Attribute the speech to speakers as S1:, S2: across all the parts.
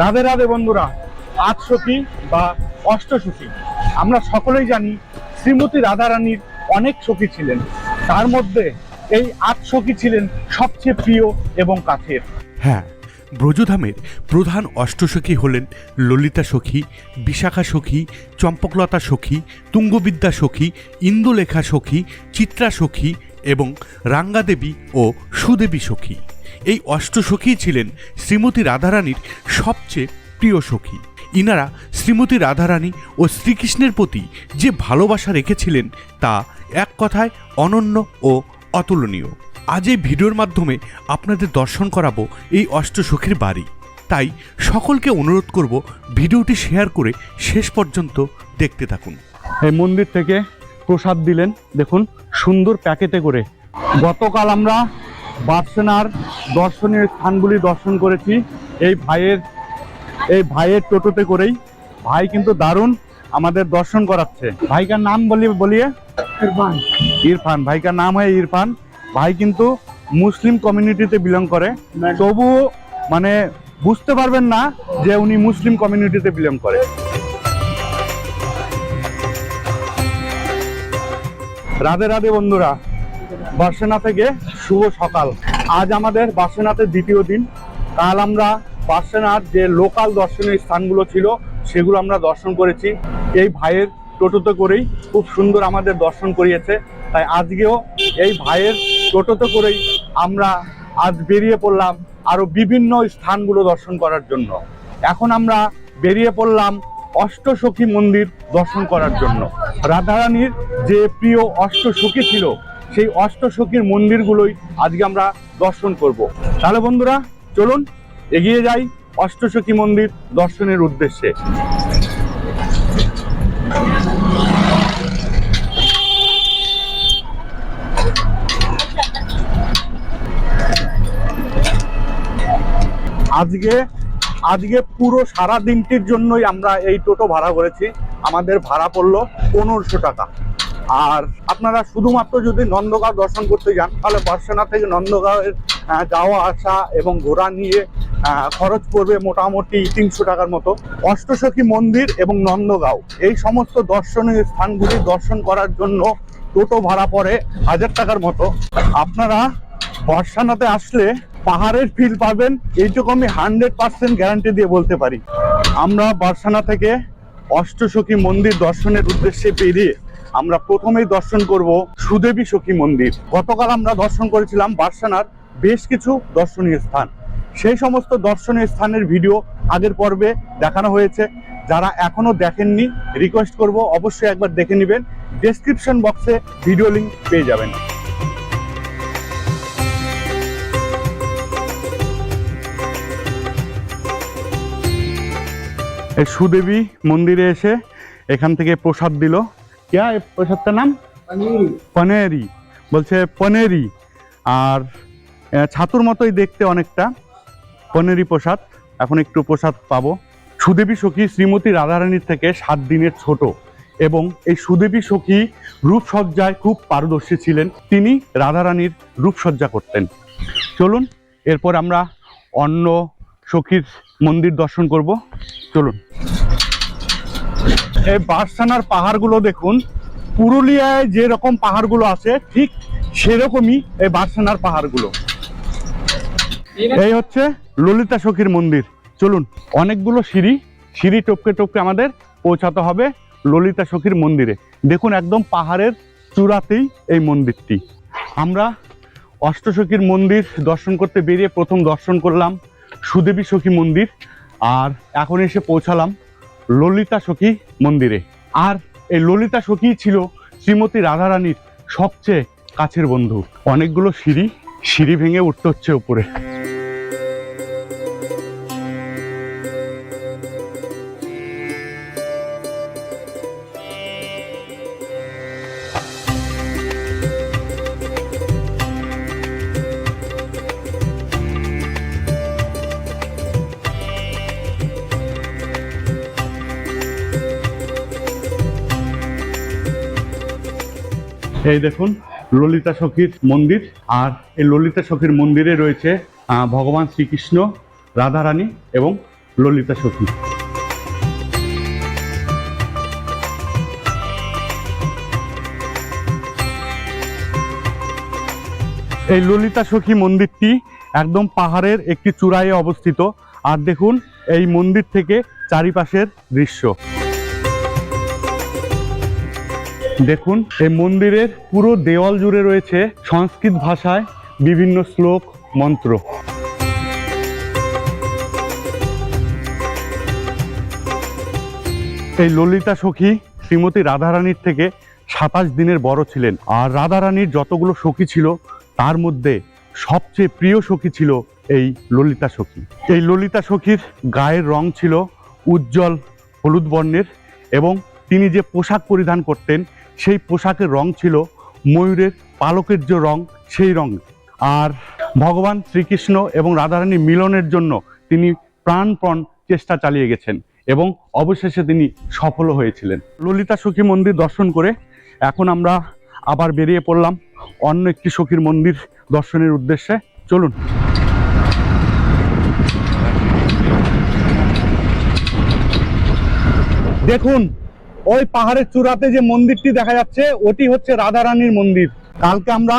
S1: রাধে রাধে বন্ধুরা আট সখী বা অষ্ট সখী আমরা সকলেই জানি শ্রীমতী রাধারানীর অনেক সখী ছিলেন। তার মধ্যে এই আট সখী ছিলেন সবচেয়ে প্রিয় এবং কাছের।
S2: হ্যাঁ ব্রজধামের প্রধান অষ্টসখী হলেন ললিতা সখী, বিশাখা সখী, চম্পকলতা সখী, তুঙ্গবিদ্যা সখী ইন্দুলেখা সখী, চিত্রা সখী এবং রাঙ্গাদেবী ও সুদেবী সখী। এই অষ্টসখী ছিলেন শ্রীমতী রাধারানীর সবচেয়ে প্রিয় সখী। ইনারা শ্রীমতী রাধারানী ও শ্রীকৃষ্ণের প্রতি যে ভালোবাসা রেখেছিলেন তা এক কথায় অনন্য ও অতুলনীয়। আজ এই ভিডিওর মাধ্যমে আপনাদের দর্শন করাবো এই অষ্টসখীর বাড়ি। তাই সকলকে অনুরোধ করব ভিডিওটি শেয়ার করে শেষ পর্যন্ত দেখতে থাকুন।
S1: এই মন্দির থেকে প্রসাদ দিলেন। দেখুন, সুন্দর প্যাকেটে করে। গতকাল আমরা বার্সেনার দর্শনীয় স্থানগুলি দর্শন করেছি। এই ভাইয়ের এই ভাইয়ের টোটোতে করেই ভাই কিন্তু দারুণ আমাদের দর্শন করাচ্ছে। ভাইকার নাম বলি বলিয়ে?
S3: ইরফান।
S1: ইরফান ভাইকার নাম হয় ইরফান। ভাই কিন্তু মুসলিম কমিউনিটিতে বিলং করে। তবুও মানে বুঝতে পারবেন না যে উনি মুসলিম কমিউনিটিতে বিলং করে। রাধে রাধে বন্ধুরা বার্সেনা থেকে শুভ সকাল। আজ আমাদের বার্সেনাতে দ্বিতীয় দিন। কাল আমরা বার্সেনার যে লোকাল দর্শনীয় স্থানগুলো ছিল, সেগুলো আমরা দর্শন করেছি। এই ভাইয়ের টোটোতে করেই খুব সুন্দর আমাদের দর্শন করিয়েছে। তাই আজকেও এই ভাইয়ের টোটোতে করেই আমরা আজ বেরিয়ে পড়লাম আরও বিভিন্ন স্থানগুলো দর্শন করার জন্য। এখন আমরা বেরিয়ে পড়লাম অষ্টসখী মন্দির দর্শন করার জন্য। রাধারানীর যে প্রিয় অষ্টসখী ছিল সেই অষ্টসখীর মন্দিরগুলোই আজকে আমরা দর্শন করব। তাহলে বন্ধুরা, চলুন এগিয়ে যাই অষ্টসখী মন্দির দর্শনের উদ্দেশ্যে। আজকে আজকে পুরো সারা দিনটির জন্যই আমরা এই টোটো ভাড়া করেছি। আমাদের ভাড়া পড়ল পনেরোশো টাকা। আর আপনারা শুধুমাত্র যদি নন্দগাঁও দর্শন করতে যান, তাহলে বর্ষনা থেকে নন্দগাঁওয়ের যাওয়া, আসা এবং ঘোরা নিয়ে খরচ পড়বে মোটামুটি তিনশো টাকার মতো। অষ্টসখী মন্দির এবং নন্দগাঁও, এই সমস্ত দর্শনীয় স্থানগুলি দর্শন করার জন্য টোটো ভাড়া পড়ে হাজার টাকার মতো। আপনারা বর্ষানাতে আসলে পাহাড়ের ফিল পাবেন, এইটুকু আমি হান্ড্রেড পার্সেন্ট গ্যারান্টি দিয়ে বলতে পারি। আমরা বর্ষানা থেকে অষ্টসখী মন্দির দর্শনের উদ্দেশ্যে বেরিয়ে আমরা প্রথমেই দর্শন করব সুদেবী সখী মন্দির। গতকাল আমরা দর্শন করেছিলাম বার্সানার বেশ কিছু দর্শনীয় স্থান। সেই সমস্ত দর্শনীয় স্থানের ভিডিও আগের পর্বে দেখানো হয়েছে। যারা এখনও দেখেননি রিকোয়েস্ট করব অবশ্যই একবার দেখে নেবেন। ডেসক্রিপশন বক্সে ভিডিও লিংক পেয়ে যাবেন। সুদেবী মন্দিরে এসে এখান থেকে প্রসাদ দিল। क्या है प्रसाद का नाम
S3: पनीर
S1: পনেরি বলছে পনেরি আর আহ, ছাতুর মতোই দেখতে অনেকটা পনেরি প্রসাদ এখন একটু প্রসাদ পাবো সুদেবী সখী শ্রীমতী রাধারানীর থেকে সাত দিনের ছোট এবং এই সুদেবী সখী রূপসজ্জায় খুব পারদর্শী ছিলেন তিনি রাধারানীর রূপসজ্জা করতেন চলুন এরপর আমরা অন্য সখীর মন্দির দর্শন করব চলুন এই বারসানার পাহাড়গুলো দেখুন, পুরুলিয়ায় যে রকম পাহাড়গুলো আছে, ঠিক সেরকমই এই বারসানার পাহাড়গুলো। এই হচ্ছে ললিতা সখীর মন্দির। চলুন, অনেকগুলো সিঁড়ি সিঁড়ি টপকে টপকে আমাদের পৌঁছাতে হবে ললিতা সখীর মন্দিরে। দেখুন, একদম পাহাড়ের চূড়াতেই এই মন্দিরটি। আমরা অষ্টসখীর মন্দির দর্শন করতে বেরিয়ে প্রথম দর্শন করলাম সুদেবী সখী মন্দির, আর এখন এসে পৌঁছালাম ললিতা সখী মন্দিরে। আর এই ললিতা সখী ছিল শ্রীমতী রাধারানীর সবচেয়ে কাছের বন্ধু। অনেকগুলো সিঁড়ি সিঁড়ি ভেঙে উঠতে হচ্ছে উপরে। এই দেখুন, ললিতা সখীর মন্দির। আর এই ললিতা সখীর মন্দিরে রয়েছে ভগবান শ্রীকৃষ্ণ, রাধারানী এবং ললিতা সখী। এই ললিতা সখী মন্দিরটি একদম পাহাড়ের একটি চূড়ায় অবস্থিত। আর দেখুন, এই মন্দির থেকে চারিপাশের দৃশ্য। দেখুন, এই মন্দিরের পুরো দেওয়াল জুড়ে রয়েছে সংস্কৃত ভাষায় বিভিন্ন শ্লোক, মন্ত্র। এই ললিতা সখী শ্রীমতী রাধারানীর থেকে সাতাশ দিনের বড় ছিলেন। আর রাধারানীর যতগুলো সখী ছিল, তার মধ্যে সবচেয়ে প্রিয় সখী ছিল এই ললিতা সখী। এই ললিতা সখীর গায়ের রং ছিল উজ্জ্বল হলুদ বর্ণের এবং তিনি যে পোশাক পরিধান করতেন, সেই পোশাকের রং ছিল ময়ূরের পালকের যে রং, সেই রং। আর ভগবান শ্রীকৃষ্ণ এবং রাধারানী মিলনের জন্য তিনি প্রাণপণ চেষ্টা চালিয়ে গেছেন এবং অবশেষে তিনি সফল হয়েছিলেন। ললিতা সখী মন্দির দর্শন করে এখন আমরা আবার বেরিয়ে পড়লাম অন্য একটি সখীর মন্দির দর্শনের উদ্দেশ্যে। চলুন। দেখুন ওই পাহাড়ের চূড়াতে যে মন্দিরটি দেখা যাচ্ছে, ওটি হচ্ছে রাধারানীর মন্দির। কালকে আমরা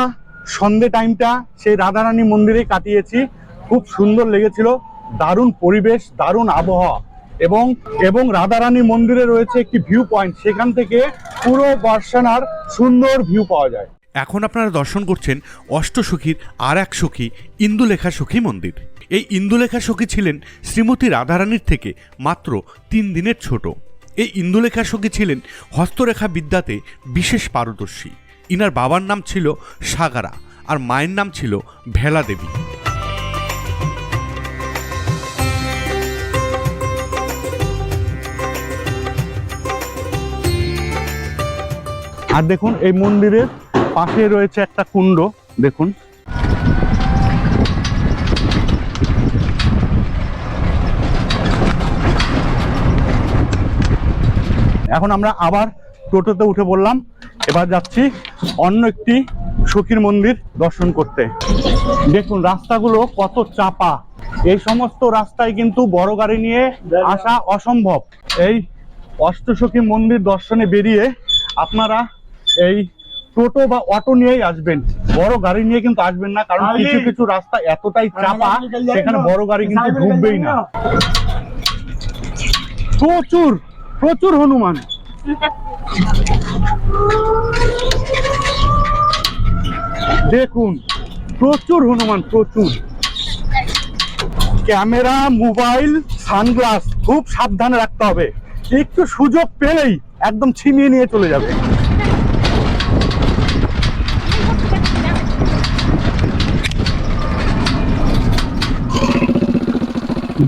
S1: সন্ধে টাইমটা সেই রাধারানী মন্দিরে কাটিয়েছি। খুব সুন্দর লেগেছিল, দারুণ পরিবেশ, দারুণ আবহাওয়া এবং এবং রাধারানী মন্দিরে রয়েছে একটি ভিউ পয়েন্ট সেখান থেকে পুরো বর্ষানার সুন্দর ভিউ পাওয়া যায়।
S2: এখন আপনারা দর্শন করছেন অষ্টসখীর আর এক সখী, ইন্দুলেখা সখী মন্দির। এই ইন্দুলেখা সখী ছিলেন শ্রীমতী রাধারানীর থেকে মাত্র তিন দিনের ছোট। এই ইন্দুলেখা সখী ছিলেন হস্তরেখা বিদ্যাতে বিশেষ পারদর্শী। ইনার বাবার নাম ছিল সাগারা আর মায়ের নাম ছিল ভেলা দেবী।
S1: আর দেখুন, এই মন্দিরের পাশে রয়েছে একটা কুণ্ড। দেখুন। এখন আমরা আবার টোটোতে উঠে পড়লাম। এবার যাচ্ছি অন্য একটি সখীর মন্দির দর্শন করতে। দেখুন রাস্তাগুলো কত চাপা। এই সমস্ত রাস্তায় কিন্তু বড় গাড়ি নিয়ে আসা অসম্ভব। এই অষ্টসখী মন্দির দর্শনে বেরিয়ে আপনারা এই টোটো বা অটো নিয়েই আসবেন। বড় গাড়ি নিয়ে কিন্তু আসবেন না কারণ কিছু কিছু রাস্তা এতটাই চাপা সেখানে বড় গাড়ি কিন্তু ঢুকবেই না। প্রচুর! প্রচুর হনুমান। দেখুন, প্রচুর হনুমান, প্রচুর। ক্যামেরা, মোবাইল, সানগ্লাস খুব সাবধানে রাখতে হবে। একটু সুযোগ পেলেই একদম ছিনিয়ে নিয়ে চলে যাবে।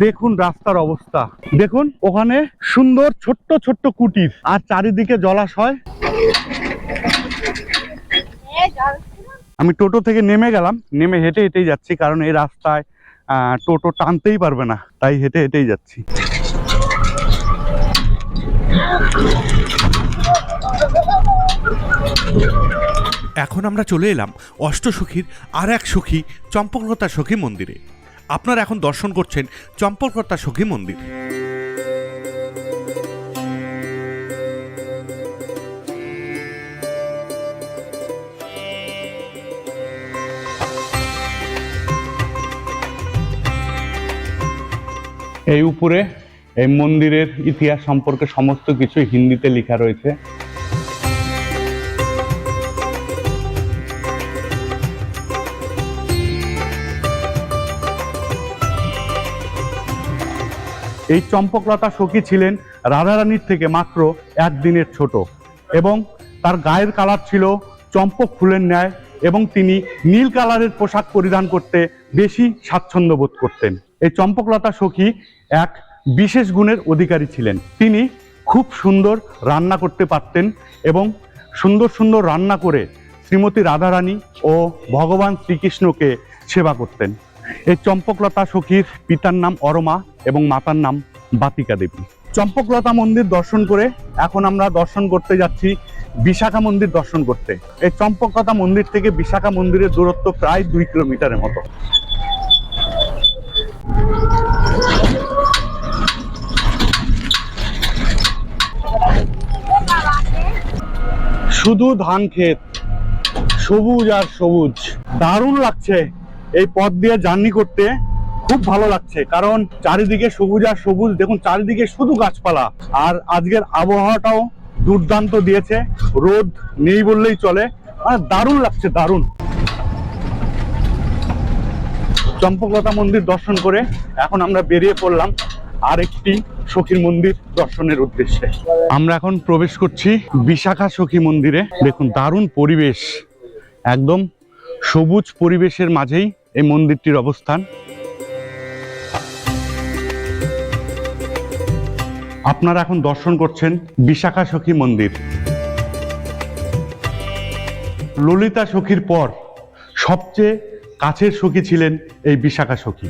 S1: দেখুন রাস্তার অবস্থা। দেখুন, ওখানে সুন্দর ছোট্ট ছোট্ট কুটির। আর চারিদিকে জলাশয়। আমি টোটো থেকে নেমে গেলাম। নেমে হেঁটে হেঁটেই যাচ্ছি, কারণ এই রাস্তায় টোটো টানতেই পারবে না। তাই হেঁটে হেঁটেই যাচ্ছি।
S2: এখন আমরা চলে এলাম অষ্টসখীর আর এক সখী চম্পকলতা সখী মন্দিরে। আপনারা এখন দর্শন করছেন চম্পকলতা সখী মন্দির।
S1: এই উপরে এই মন্দিরের ইতিহাস সম্পর্কে সমস্ত কিছু হিন্দিতে লেখা রয়েছে। এই চম্পকলতা সখী ছিলেন রাধারানীর থেকে মাত্র একদিনের ছোট এবং তার গায়ের কালার ছিল চম্পক ফুলের ন্যায় এবং তিনি নীল কালারের পোশাক পরিধান করতে বেশি স্বাচ্ছন্দ্য বোধ করতেন। এই চম্পকলতা সখী এক বিশেষ গুণের অধিকারী ছিলেন। তিনি খুব সুন্দর রান্না করতে পারতেন এবং সুন্দর সুন্দর রান্না করে শ্রীমতী রাধারানী ও ভগবান শ্রীকৃষ্ণকে সেবা করতেন। এই চম্পকলতা সখীর পিতার নাম অরমা এবং মাতার নাম বাতিকা দেবী। চম্পকলতা মন্দির দর্শন করে এখন আমরা দর্শন করতে যাচ্ছি বিশাখা মন্দির দর্শন করতে। এই চম্পকলতা মন্দির থেকে বিশাখা মন্দিরের দূরত্ব প্রায় দুই কিলোমিটারের মতো। শুধু ধান ক্ষেত, সবুজ আর সবুজ। দারুণ লাগছে। এই পথ দিয়ে জার্নি করতে খুব ভালো লাগছে। কারণ চারিদিকে সবুজ আর সবুজ, দেখুন চারিদিকে শুধু গাছপালা। আর আজকের আবহাওয়াটাও দুর্দান্ত দিয়েছে। রোদ নেই বললেই চলে। মানে দারুণ লাগছে, দারুণ। চম্পকলতা মন্দির দর্শন করে এখন আমরা বেরিয়ে পড়লাম আরেকটি সখীর মন্দির দর্শনের উদ্দেশ্যে। আমরা এখন প্রবেশ করছি বিশাখা সখী মন্দিরে। দেখুন দারুণ পরিবেশ। একদম সবুজ পরিবেশের মাঝেই এই মন্দিরটির অবস্থান। আপনারা এখন দর্শন করছেন বিশাখা সখী মন্দির। ললিতা সখীর পর সবচেয়ে কাছের সখী ছিলেন এই বিশাখা সখী।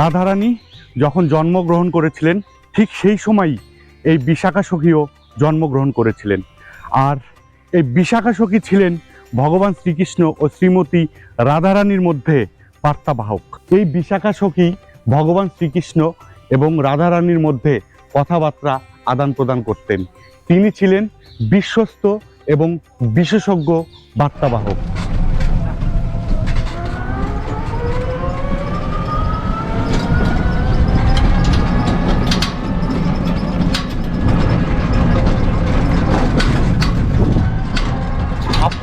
S1: রাধারানী যখন জন্মগ্রহণ করেছিলেন, ঠিক সেই সময়ই এই বিশাখা সখীও জন্মগ্রহণ করেছিলেন। আর এই বিশাখা সখী ছিলেন ভগবান শ্রীকৃষ্ণ ও শ্রীমতী রাধারানীর মধ্যে বার্তাবাহক। এই বিশাখা সখী ভগবান শ্রীকৃষ্ণ এবং রাধারানীর মধ্যে কথাবার্তা আদান প্রদান করতেন। তিনি ছিলেন বিশ্বস্ত এবং বিশেষজ্ঞ বার্তাবাহক।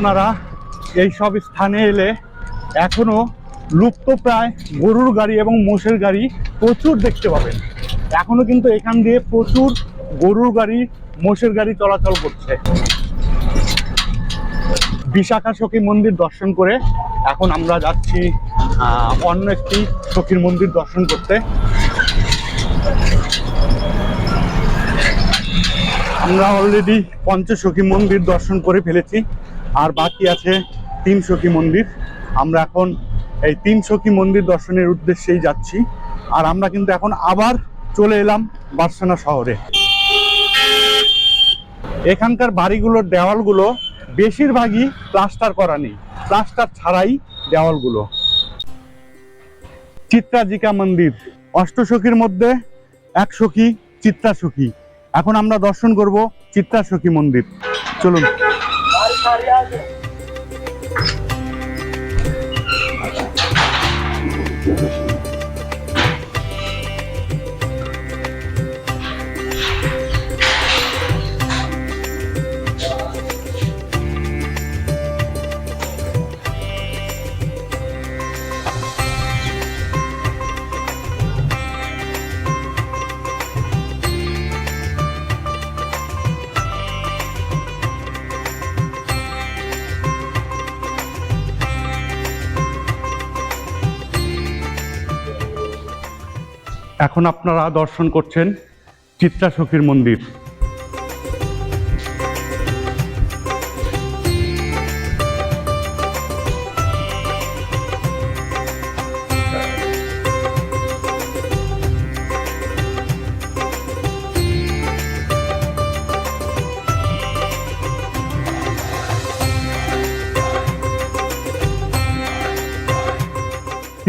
S1: আপনারা এই সব স্থানে এলে এখনও লুপ্তপ্রায় গরুর গাড়ি এবং মোষের গাড়ি প্রচুর দেখতে পাবেন। এখনও কিন্তু এখান দিয়ে প্রচুর গরুর গাড়ি, মোষের গাড়ি চলাচল করছে। বিশাখা সখী মন্দির দর্শন করে এখন আমরা যাচ্ছি অন্য একটি সখীর মন্দির দর্শন করতে। আমরা অলরেডি পঞ্চসখী মন্দির দর্শন করে ফেলেছি। আর বাকি আছে তিন সখী মন্দির। আমরা এখন এই তিন সখী মন্দির দর্শনের উদ্দেশ্যেই যাচ্ছি। আর আমরা কিন্তু এখন আবার চলে এলাম বার্সানা শহরে। এখানকার বাড়িগুলোর দেওয়ালগুলো বেশিরভাগই প্লাস্টার করা নেই। প্লাস্টার ছাড়াই দেওয়ালগুলো। চিত্রাজিকা মন্দির। অষ্টসখীর মধ্যে এক সখী চিত্রা সখী এখন আমরা দর্শন করব চিত্রা সখী মন্দির। চলুন। variada. এখন আপনারা দর্শন করছেন চিত্রা সখীর মন্দির।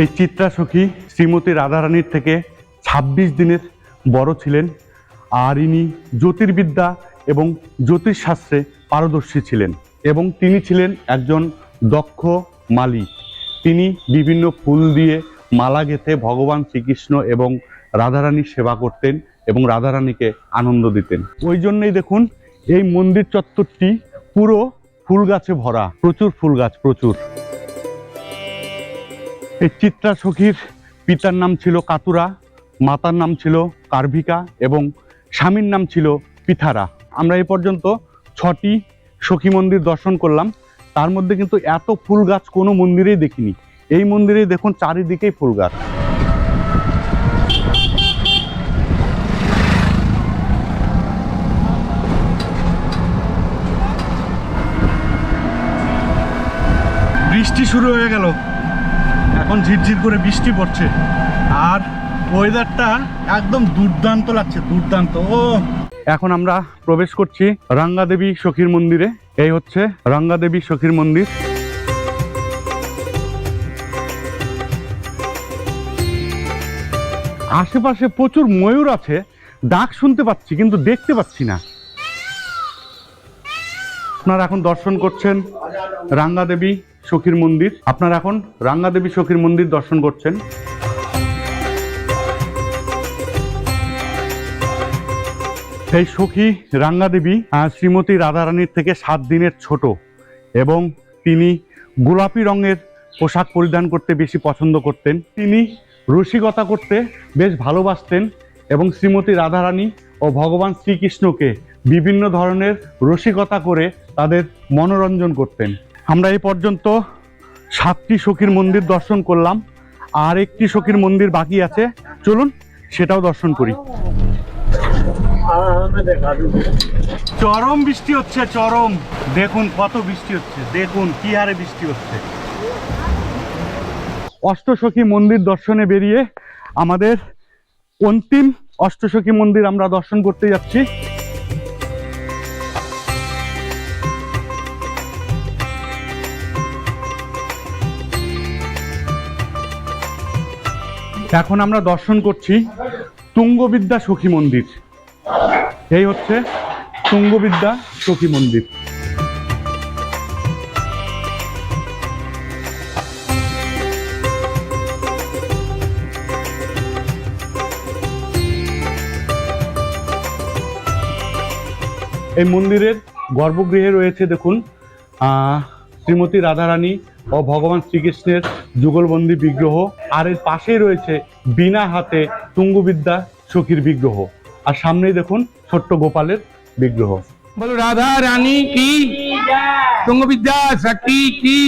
S1: এই চিত্রা সখী শ্রীমতী রাধারানীর থেকে ২৬ দিনের বড় ছিলেন আর ইনি জ্যোতির্বিদ্যা এবং জ্যোতিষশাস্ত্রে পারদর্শী ছিলেন এবং তিনি ছিলেন একজন দক্ষ মালি তিনি বিভিন্ন ফুল দিয়ে মালা গেঁথে ভগবান শ্রীকৃষ্ণ এবং রাধারানীর সেবা করতেন এবং রাধারানীকে আনন্দ দিতেন। ওই জন্যই দেখুন, এই মন্দির চত্বরটি পুরো ফুল গাছে ভরা, প্রচুর ফুল গাছ, প্রচুর। এই চিত্রা সখীর পিতার নাম ছিল কাতুরা। মাতার নাম ছিল কার্ভিকা এবং স্বামীর নাম ছিল পিথারা। আমরা এই পর্যন্ত ছটি সখী মন্দির দর্শন করলাম। তার মধ্যে কিন্তু এত ফুল গাছ কোনো মন্দিরেই দেখিনি। এই মন্দিরে দেখুন চারিদিকেই ফুল গাছ। বৃষ্টি শুরু হয়ে গেল। এখন ঝিরঝির করে বৃষ্টি পড়ছে। আর ওয়েদারটা একদম দুর্দান্ত লাগছে, দুর্দান্ত। ও। এখন আমরা প্রবেশ করছি রাঙ্গা দেবী সখীর মন্দিরে। এই হচ্ছে রাঙ্গা দেবী সখীর মন্দির। আশেপাশে প্রচুর ময়ূর আছে, ডাক শুনতে পাচ্ছি কিন্তু দেখতে পাচ্ছি না। আপনারা এখন দর্শন করছেন রাঙ্গা দেবী সখীর মন্দির। আপনারা এখন রাঙ্গা দেবী সখীর মন্দির দর্শন করছেন। সেই সখী রাঙ্গা দেবী শ্রীমতী রাধারানীর থেকে সাত দিনের ছোট এবং তিনি গোলাপি রঙের পোশাক পরিধান করতে বেশি পছন্দ করতেন। তিনি রসিকতা করতে বেশ ভালোবাসতেন এবং শ্রীমতী রাধারানী ও ভগবান শ্রীকৃষ্ণকে বিভিন্ন ধরনের রসিকতা করে তাদের মনোরঞ্জন করতেন। আমরা এই পর্যন্ত সাতটি সখীর মন্দির দর্শন করলাম। আর একটি সখীর মন্দির বাকি আছে। চলুন সেটাও দর্শন করি। চরম বৃষ্টি হচ্ছে, চরম। দেখুন কত বৃষ্টি হচ্ছে, দেখুন কি হারে বৃষ্টি হচ্ছে। অষ্টসখী মন্দির দর্শনে বেরিয়ে আমাদের অন্তিম অষ্টসখী মন্দির আমরা দর্শন করতে যাচ্ছি। এখন আমরা দর্শন করছি তুঙ্গবিদ্যা সখী মন্দির। এই হচ্ছে তুঙ্গবিদ্যা সখী মন্দির। এই মন্দিরের গর্ভগৃহে রয়েছে দেখুন শ্রীমতী রাধারানী ও ভগবান শ্রীকৃষ্ণের যুগলবন্দি বিগ্রহ। আর এর পাশেই রয়েছে বিনা হাতে তুঙ্গবিদ্যা সখীর বিগ্রহ। আর সামনেই দেখুন ছোট্ট গোপালের বিগ্রহ।
S3: বলো, রাধা, রানী, কি? তুঙ্গবিদ্যা সখী কি?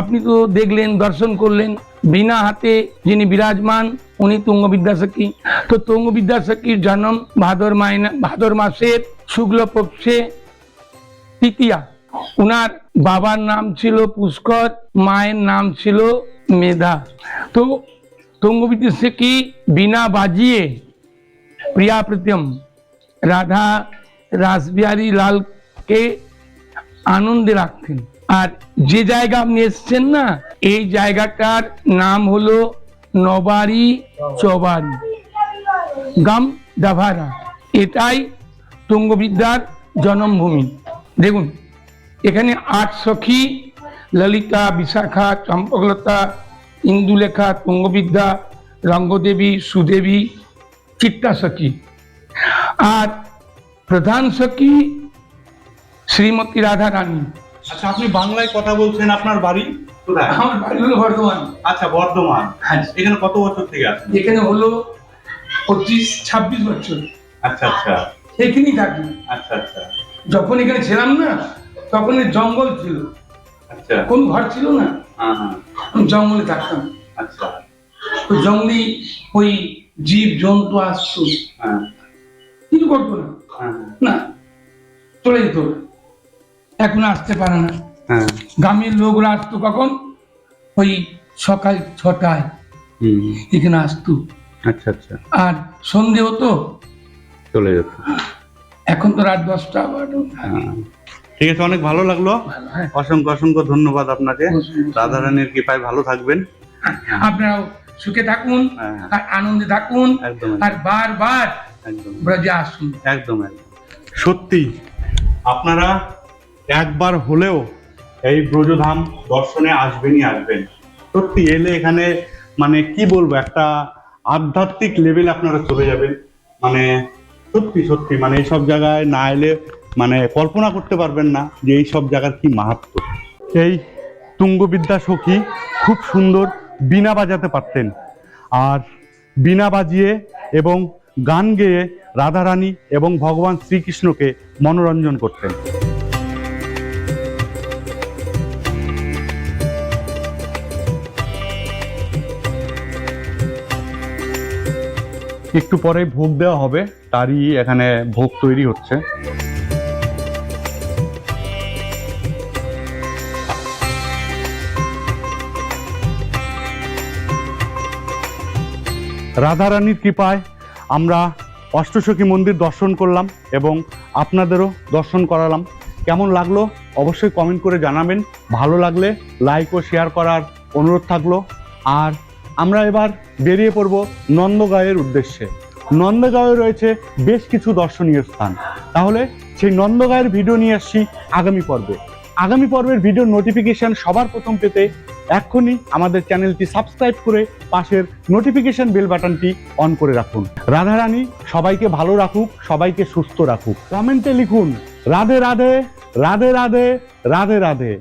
S3: আপনি তো দেখলেন, দর্শন করলেন, বিনা হাতে যিনি বিরাজমান, উনি তুঙ্গবিদ্যা সখী তো তুঙ্গবিদ্যা সখীর জন্ম ভাদর মাইনা ভাদর মাসের শুক্ল পক্ষে তৃতীয়া। উনার বাবার নাম ছিল পুষ্কর, মায়ের নাম ছিল মেধা। তো তুঙ্গবিদ্যা সখী বিনা বাজিয়ে প্রিয়া প্রীতম রাধা রাসবিহারী লালকে আনন্দে রাখতেন আর যে জায়গা আপনি এসছেন না এই জায়গাটার নাম হলো নবারি চবারি গাম ডাভারা এটাই তুঙ্গবিদ্যার জন্মভূমি দেখুন এখানে আট সখী ললিতা বিশাখা চম্পকলতা ইন্দুলেখা তুঙ্গবিদ্যা রঙ্গদেবী সুদেবী চিত্তা সখী আর প্রধান সখী শ্রীমতী রাধা রানী
S1: আচ্ছা আপনি বাংলায় কথা বলছেন আপনার বাড়ি
S3: আমার বাড়ি হলো বর্ধমান।
S1: আচ্ছা বর্ধমান।
S3: হ্যাঁ।
S1: এখানে কত বছর থেকে আছেন?
S3: এখানে হলো পঁচিশ ছাব্বিশ বছর।
S1: আচ্ছা আচ্ছা।
S3: এখানেই থাকি।
S1: আচ্ছা আচ্ছা।
S3: যখন এখানে ছিলাম না তখন জঙ্গল ছিল।
S1: আচ্ছা।
S3: কোন ঘর ছিল না।
S1: হ্যাঁ হ্যাঁ।
S3: জঙ্গলে থাকতাম।
S1: আচ্ছা।
S3: ওই জঙ্গলি ওই জীব জন্তু
S1: হ্যাঁ
S3: কিছু করতো না।
S1: হ্যাঁ।
S3: না। চলে যেত। এখন আসতে পারে না।
S1: হ্যাঁ।
S3: গ্রামের লোকরা আসতো কখন? ওই সকাল ছটায়। এখানে আসতো।
S1: আচ্ছা আচ্ছা।
S3: আর সন্ধে হতো।
S1: চলে যেত।
S3: এখন তো রাত দশটা
S1: হ্যাঁ। ঠিক আছে অনেক ভালো লাগল। অসংখ্য অসংখ্য ধন্যবাদ আপনাকে। রাধারানীর কৃপায় ভালো থাকবেন।
S3: আপনারাও সুখে থাকুন
S1: হ্যাঁ।
S3: আর আনন্দে থাকুন আর বারবার ব্রজে আসুন।
S1: একদম একদম। সত্যি আপনারা একবার হলেও এই ব্রজধাম দর্শনে আসবেনই আসবেন। সত্যি এলে এখানে মানে কি বলব একটা আধ্যাত্মিক লেভেলে আপনারা চলে যাবেন। মানে সত্যি সত্যি মানে এইসব জায়গায় না এলে মানে কল্পনা করতে পারবেন না যে এই সব জায়গার কি মাহাত্ম। এই তুঙ্গবিদ্যা সখী খুব সুন্দর বীণা বাজাতে পারতেন। আর বীণা বাজিয়ে এবং গান গেয়ে রাধারানী এবং ভগবান শ্রীকৃষ্ণকে মনোরঞ্জন করতেন। একটু পরে ভোগ দেওয়া হবে, তারই এখানে ভোগ তৈরি হচ্ছে। রাধারানীর কৃপায় আমরা অষ্টসখী মন্দির দর্শন করলাম এবং আপনাদেরও দর্শন করালাম। কেমন লাগল অবশ্যই কমেন্ট করে জানাবেন। ভালো লাগলে লাইক ও শেয়ার করার অনুরোধ থাকল। আর আমরা এবার বেরিয়ে পড়ব নন্দগাঁয়ের উদ্দেশ্যে। নন্দগাঁয়ে রয়েছে বেশ কিছু দর্শনীয় স্থান। তাহলে সেই নন্দগাঁয়ের ভিডিও নিয়ে আসছি আগামী পর্বে। আগামী পর্বের ভিডিও নোটিফিকেশন সবার প্রথম পেতে এক্ষুনি আমাদের চ্যানেলটি সাবস্ক্রাইব করে পাশের নোটিফিকেশন বেল বাটনটি অন করে রাখুন। রাধারানী সবাইকে ভালো রাখুক, সবাইকে সুস্থ রাখুক। কমেন্টে লিখুন, রাধে রাধে রাধে রাধে রাধে রাধে।